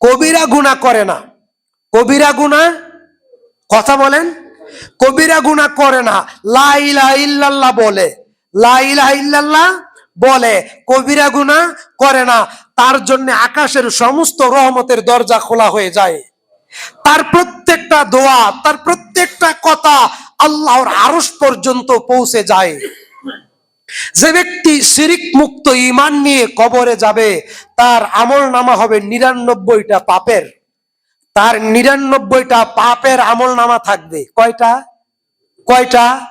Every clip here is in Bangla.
কবিরা গুণা করে না। কবিরা গুণা কথা বলেন। কবিরা গুণা করে না। লাইলা ইল্লাল্লাহ বলে। লাইলা ইল্লাল্লাহ বলে। কবিরা গুণা করে না। তার জন্য আকাশের সমস্ত রহমতের দরজা খোলা হয়ে যায়। তার প্রত্যেকটা দোয়া, তার প্রত্যেকটা কথা আল্লাহর আরস পর্যন্ত পৌঁছে যায়। যে ব্যক্তি শিরিক মুক্ত ইমান নিয়ে কবরে যাবে, তার আমল নামা হবে নিরানব্বইটা পাপের। তার নিরানব্বইটা পাপের আমল নামা থাকবে। কয়টা? কয়টা?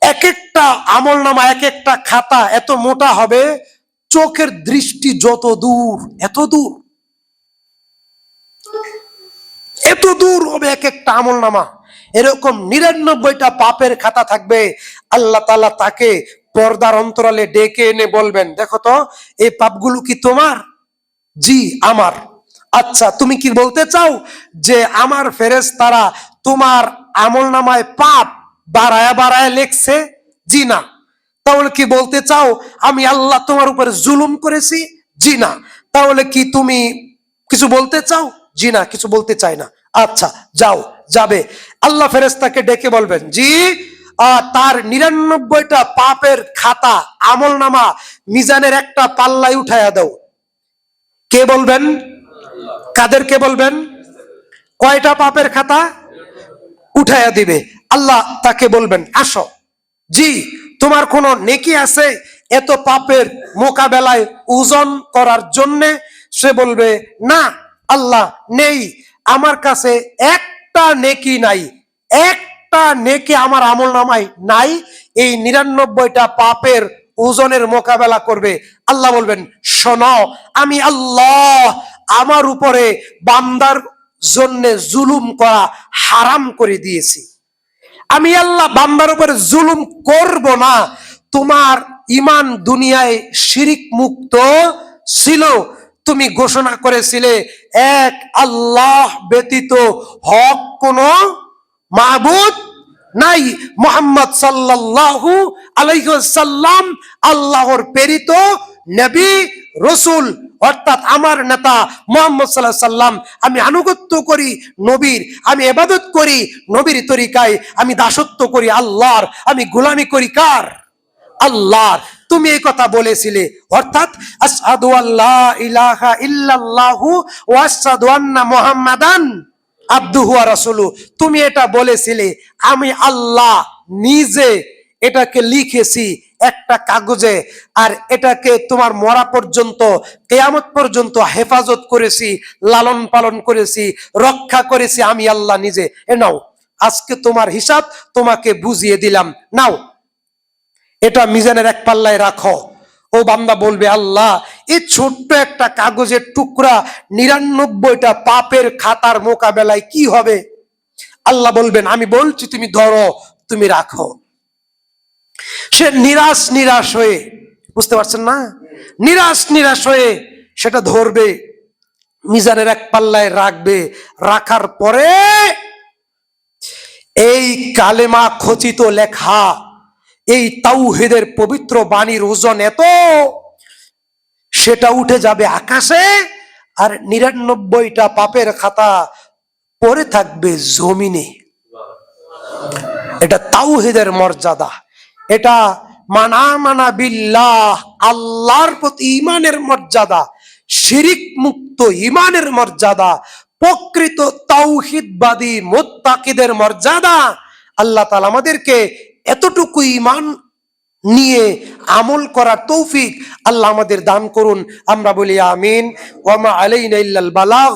এক একটা আমল নামা এক একটা খাতা এত মোটা হবে, চোখের দৃষ্টি যত দূর, এত দূর। এত দূর হবে এক একটা আমল নামা। এরকম নিরানব্বইটা পাপের খাতা থাকবে, আল্লাহ তালা তাকে পর্দার অন্তরালে ডেকে এনে বলবেন, দেখো তো, এই পাপগুলো কি তোমার? জি, আমার। আচ্ছা তুমি কি বলতে চাও যে আমার ফেরেস তারা তোমার আমল নামায় পাপ বাড়ায়া বাড়ায় লেখছে? জি না। তাহলে কি বলতে চাও, আমি আল্লাহ তোমার উপরে জুলুম করেছি? জি না। তাহলে কি তুমি কিছু বলতে চাও? জি না, কিছু বলতে চাই না। আচ্ছা যাও, যাবে। আল্লাহ ফেরেস্তাকে ডেকে বলবেন, জি তার নিরানব্বইটা পাপের খাতা আমল নামা মিজানের একটা পাল্লাই উঠাইয়া দাও। কে বলবেন? কাদেরকে বলবেন? কয়টা পাপের খাতা? উঠাইয়া দিবে। আল্লাহ তাকে বলবেন, আসো। জি, তোমার কোনো নেকি আছে এত পাপের মোকাবেলায় ওজন করার জন্যে? সে বলবে, না, আল্লাহ নেই। আমার কাছে একটা নেকি নাই একটা নেকি আমার আমল নামাই নাই, এই নিরানব্বইটা পাপের ওজনের মোকাবেলা করবে। আল্লাহ বলবেন, শোনো, আমি আল্লাহ আমার উপরে বান্দার জন্য জুলুম করা হারাম করে দিয়েছি। আমি আল্লাহ বান্দার উপরে জুলুম করব না। তোমার ইমান দুনিয়ায় শিরিক মুক্ত ছিল, তুমি ঘোষণা করেছিলে, এক আল্লাহ ব্যতীত হক কোন মাহবুদ নাই মোহাম্মদ সাল্লাল্লাহু আলাইহি সাল্লাম আল্লাহর প্রেরিত নবী, রসুল, অর্থাৎ আমার নেতা মোহাম্মদ সাল্লাহ সাল্লাম আমি আনুগত্য করি নবীর, আমি এবাদত করি নবীর তরিকায়, আমি দাসত্ব করি আল্লাহর, আমি গোলামি করি কার? আল্লাহর। তুমি এই কথা বলেছিলে, অর্থাৎ আসাদু আল্লাহ ইলাহা ইল্লাল্লাহু ওয়া আশহাদু আন্না মুহাম্মাদান। আব্দুহু ওয়া রাসূলু তুমি এটা বলেছিলে, আমি আল্লাহ নিজে এটাকে লিখেছি একটা কাগজে, আর এটাকে তোমার মরা পর্যন্ত, কেয়ামত পর্যন্ত হেফাজত করেছি, লালন পালন করেছি, রক্ষা করেছি আমি আল্লাহ নিজে। এ নাও, আজকে তোমার হিসাব তোমাকে বুঝিয়ে দিলাম। নাও, এটা মিজানের এক পাল্লায় রাখো। ও বান্দা বলবে, আল্লাহ এই ছোট্ট একটা কাগজের টুকরা নিরানব্বইটা পাপের খাতার মোকাবেলায় কি হবে? আল্লাহ বলবেন, আমি বলছি, তুমি ধরো, তুমি রাখো। সে নিরাশ নিরাশ হয়ে, বুঝতে পারছেন না? নিরাশ নিরাশ হয়ে সেটা ধরবে, মিজানের এক পাল্লায় রাখবে, রাখার পরে এই কালেমা খচিত লেখা, এই তাউহেদের পবিত্র বাণীর ওজন এত সেটা উঠে যাবে আকাশে আর নিরানব্বইটা পাপের খাতা পরে থাকবে জমিনে। এটা তাওহিদের মর্যাদা। এটা মানা মানা বিল্লাহ, আল্লাহর প্রতি ইমানের মর্যাদা শিরিক মুক্ত ইমানের মর্যাদা, প্রকৃত তাওহিদবাদী মোত্তাকিদের মর্যাদা। আল্লাহ তালা আমাদেরকে এতটুকু ইমান নিয়ে আমল করার তৌফিক আল্লাহ আমাদের দান করুন। আমরা বলি আমিন। ওয়ামা আলাইনা বালাগ।